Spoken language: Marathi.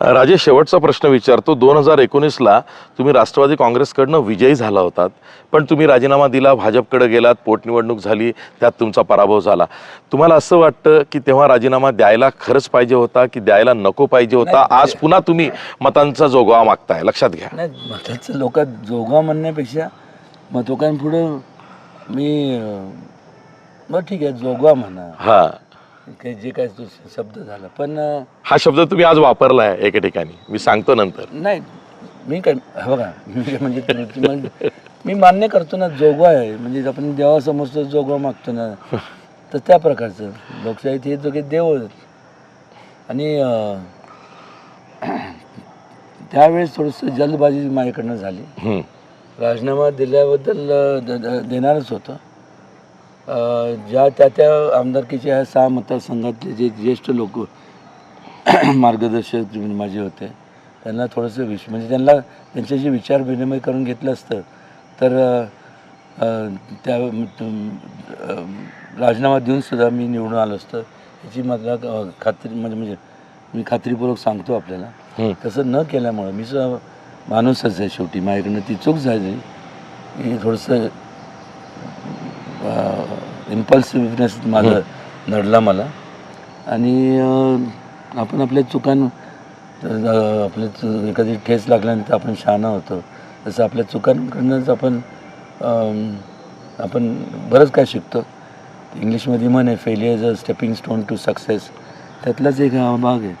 राजेश शेवटचा प्रश्न विचारतो. दोन हजार एकोणीसला तुम्ही राष्ट्रवादी काँग्रेसकडनं विजयी झाला होतात पण तुम्ही राजीनामा दिला भाजपकडे गेलात पोटनिवडणूक झाली त्यात तुमचा पराभव झाला. तुम्हाला असं वाटतं की तेव्हा राजीनामा द्यायला खरंच पाहिजे होता की द्यायला नको पाहिजे होता? आज पुन्हा तुम्ही मतांचा जोगवा मागताय लक्षात घ्या. मताचं लोक जोगा म्हणण्यापेक्षा मतोकांपुढं मी मग ठीक आहे जोगवा म्हणा. हा. काही जे काय तो शब्द झाला. पण अं, हा शब्द तुम्ही आज वापरलाय एके ठिकाणी. मी सांगतो नंतर. नाही मी काय हे बघा मी म्हणजे तुमची म्हणजे- मी मान्य करतो ना जोगवा आहे. म्हणजे आपण देवा समजतो जोगवा मागतो ना तर त्या प्रकारचं. लोकशाहीत हे जो काही देव आहेत. आणि अं, त्यावेळेस थोडंसं जल्दबाजी माझ्याकडनं झाली. हम्म. राजीनामा दिल्याबद्दल अ, द- द- देणारच होतं. ज्या त्या त्या आमदारकीच्या सहा मतदारसंघातले जे ज्येष्ठ लोक मार्गदर्शक माझे होते त्यांना थोडंसं विश म्हणजे त्यांना त्यांच्याशी विचार विनिमय करून घेतलं असतं तर त्या राजीनामा देऊन सुद्धा मी निवडून आलो असतं. याची मला खात्री म्हणजे म्हणजे मी खात्रीपूर्वक सांगतो आपल्याला. तसं न केल्यामुळं मी सुद्धा माणूसच आहे शेवटी. माझ्याकडनं ती चूक झाली. थोडंसं इम्पल्सिव्हनेस माझं नडला मला. आणि अं, आपण आपल्या चुकां आपल्या चु- एखादी ठेस लागल्यानंतर आपण शहाणा होतो. तसं आपल्या चुकांकडनंच आपण अं, आपण बरंच काय शिकतो. इंग्लिशमध्ये म्हण आहे failure is a stepping stone to success त्यातलाच एक हा भाग आहे.